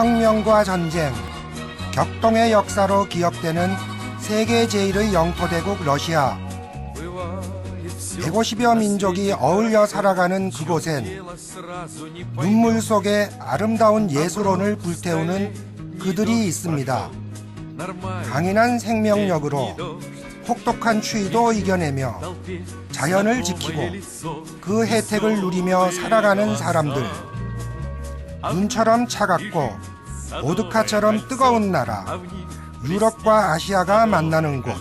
혁명과 전쟁, 격동의 역사로 기억되는 세계 제1의 영토대국 러시아. 150여 민족이 어울려 살아가는 그곳엔 눈물 속에 아름다운 예술혼을 불태우는 그들이 있습니다. 강인한 생명력으로 혹독한 추위도 이겨내며 자연을 지키고 그 혜택을 누리며 살아가는 사람들. 눈처럼 차갑고 오두카처럼 뜨거운 나라, 유럽과 아시아가 만나는 곳,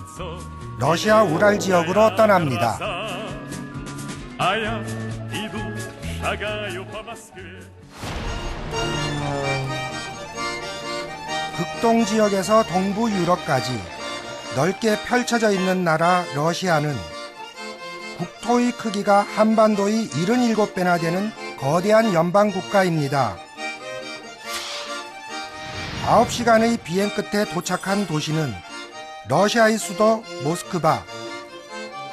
러시아 우랄 지역으로 떠납니다. 극동 지역에서 동부 유럽까지 넓게 펼쳐져 있는 나라 러시아는 국토의 크기가 한반도의 77배나 되는 거대한 연방 국가입니다. 9시간의 비행 끝에 도착한 도시는 러시아의 수도 모스크바.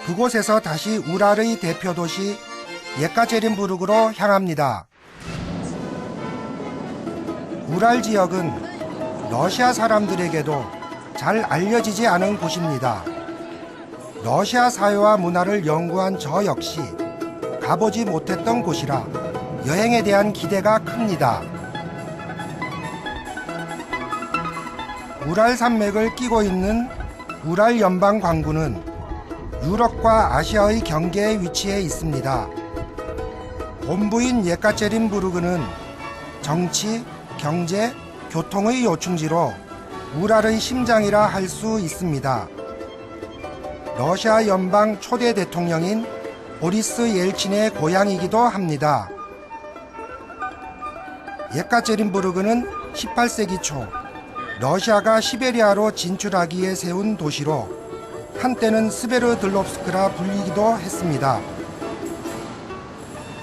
그곳에서 다시 우랄의 대표 도시 예카제린부르크로 향합니다. 우랄 지역은 러시아 사람들에게도 잘 알려지지 않은 곳입니다. 러시아 사회와 문화를 연구한 저 역시 가보지 못했던 곳이라 여행에 대한 기대가 큽니다. 우랄 산맥을 끼고 있는 우랄 연방 광구는 유럽과 아시아의 경계에 위치해 있습니다. 본부인 예카체린부르크는 정치, 경제, 교통의 요충지로 우랄의 심장이라 할 수 있습니다. 러시아 연방 초대 대통령인 보리스 옐친의 고향이기도 합니다. 예카제린부르크는 18세기 초 러시아가 시베리아로 진출하기에 세운 도시로 한때는 스베르들롭스크라 불리기도 했습니다.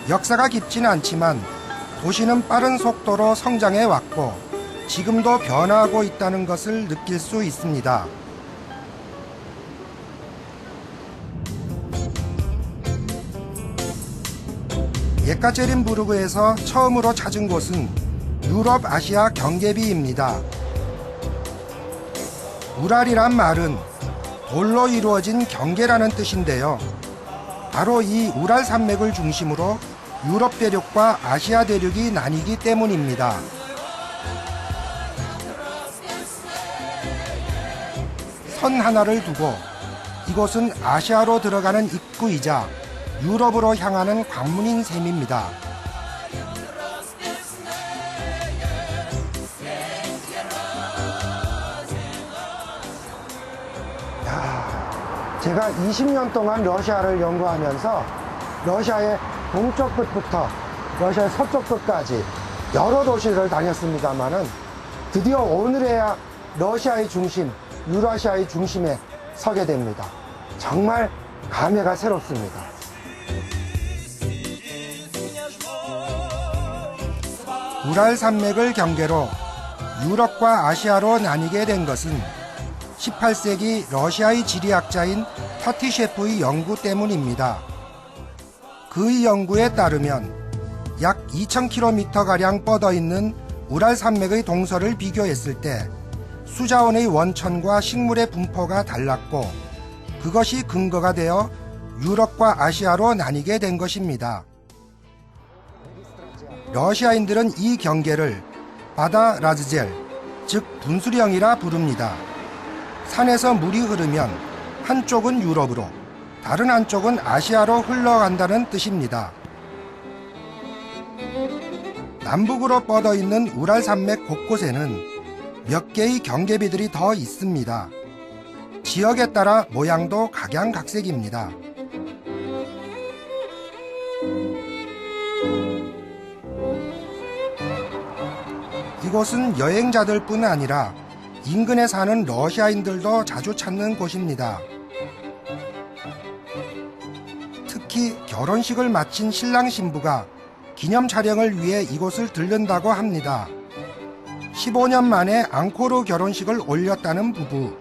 역사가 깊지는 않지만 도시는 빠른 속도로 성장해 왔고 지금도 변화하고 있다는 것을 느낄 수 있습니다. 예카제린부르크에서 처음으로 찾은 곳은 유럽 아시아 경계비입니다. 우랄이란 말은 돌로 이루어진 경계라는 뜻인데요. 바로 이 우랄 산맥을 중심으로 유럽 대륙과 아시아 대륙이 나뉘기 때문입니다. 선 하나를 두고 이곳은 아시아로 들어가는 입구이자 유럽으로 향하는 관문인 셈입니다. 제가 20년 동안 러시아를 연구하면서 러시아의 동쪽 끝부터 러시아의 서쪽 끝까지 여러 도시를 다녔습니다만은 드디어 오늘에야 러시아의 중심, 유라시아의 중심에 서게 됩니다. 정말 감회가 새롭습니다. 우랄 산맥을 경계로 유럽과 아시아로 나뉘게 된 것은 18세기 러시아의 지리학자인 타티셰프의 연구 때문입니다. 그의 연구에 따르면 약 2,000km가량 뻗어 있는 우랄 산맥의 동서를 비교했을 때 수자원의 원천과 식물의 분포가 달랐고 그것이 근거가 되어 유럽과 아시아로 나뉘게 된 것입니다. 러시아인들은 이 경계를 바다 라즈젤, 즉 분수령이라 부릅니다. 산에서 물이 흐르면 한쪽은 유럽으로, 다른 한쪽은 아시아로 흘러간다는 뜻입니다. 남북으로 뻗어 있는 우랄 산맥 곳곳에는 몇 개의 경계비들이 더 있습니다. 지역에 따라 모양도 각양각색입니다. 이곳은 여행자들뿐 아니라 인근에 사는 러시아인들도 자주 찾는 곳입니다. 특히 결혼식을 마친 신랑 신부가 기념 촬영을 위해 이곳을 들른다고 합니다. 15년 만에 앙코르 결혼식을 올렸다는 부부.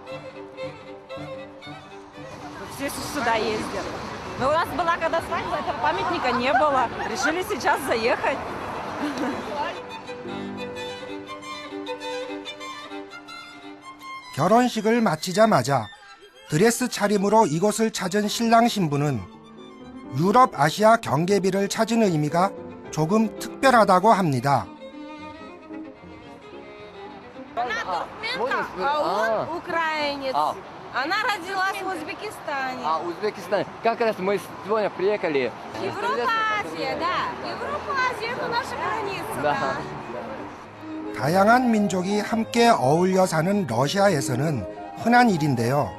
결혼식을 마치자마자 드레스 차림으로 이곳을 찾은 신랑 신부는 유럽 아시아 경계비를 찾은 의미가 조금 특별하다고 합니다. Она туркменка, а он украинец. А. Она родилась в Узбекистане. А, Узбекистан. Как раз мы сегодня приехали. Европа, Азия, да. Европа, Азия это наша граница, Да. да. 다양한 민족이 함께 어울려 사는 러시아에서는 흔한 일인데요.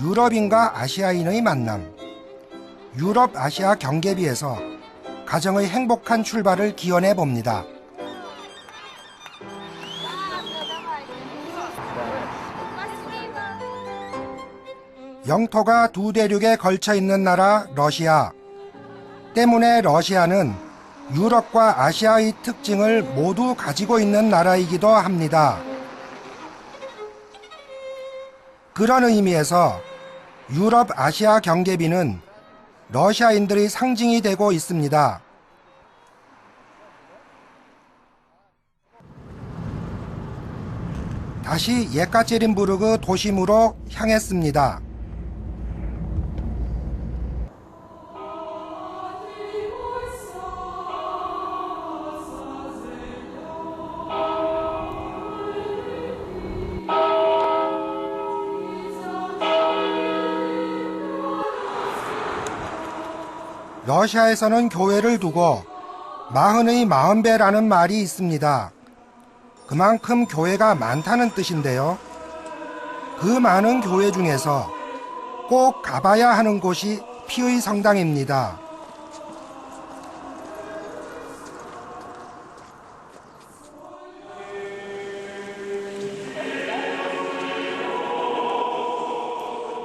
유럽인과 아시아인의 만남. 유럽 아시아 경계비에서 가정의 행복한 출발을 기원해 봅니다. 영토가 두 대륙에 걸쳐 있는 나라 러시아. 때문에 러시아는 유럽과 아시아의 특징을 모두 가지고 있는 나라이기도 합니다. 그런 의미에서 유럽 아시아 경계비는 러시아인들의 상징이 되고 있습니다. 다시 예카체린부르크 도심으로 향했습니다. 러시아에서는 교회를 두고 마흔의 마흔배라는 말이 있습니다. 그만큼 교회가 많다는 뜻인데요. 그 많은 교회 중에서 꼭 가봐야 하는 곳이 피의 성당입니다.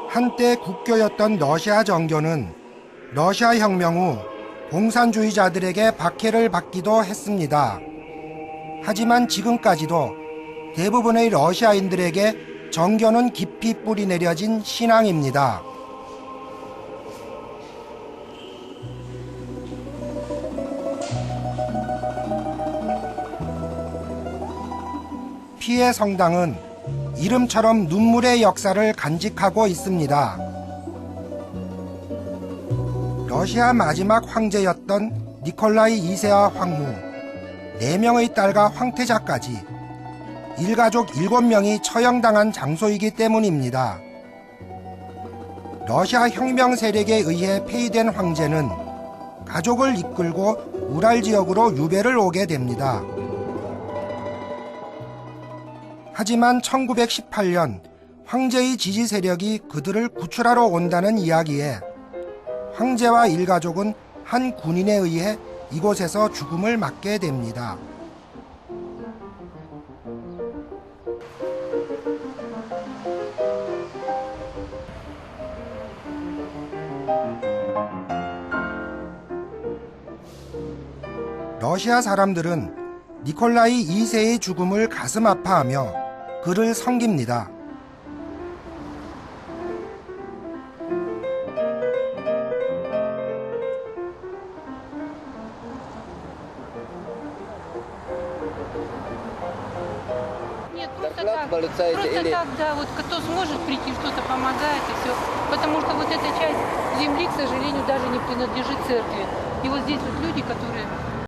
한때 국교였던 러시아 정교는 러시아 혁명 후 공산주의자들에게 박해를 받기도 했습니다. 하지만 지금까지도 대부분의 러시아인들에게 정교는 깊이 뿌리 내려진 신앙입니다. 피해 성당은 이름처럼 눈물의 역사를 간직하고 있습니다. 러시아 마지막 황제였던 니콜라이 2세와 황후, 4명의 딸과 황태자까지 일가족 7명이 처형당한 장소이기 때문입니다. 러시아 혁명 세력에 의해 폐위된 황제는 가족을 이끌고 우랄 지역으로 유배를 오게 됩니다. 하지만 1918년 황제의 지지 세력이 그들을 구출하러 온다는 이야기에 황제와 일가족은 한 군인에 의해 이곳에서 죽음을 맞게 됩니다. 러시아 사람들은 니콜라이 2세의 죽음을 가슴 아파하며 그를 섬깁니다. Нет, просто так. Просто или- так, да, вот кто сможет прийти, что-то помогает и все. Потому что вот эта часть земли, к сожалению, даже не принадлежит церкви. И вот здесь вот люди, которые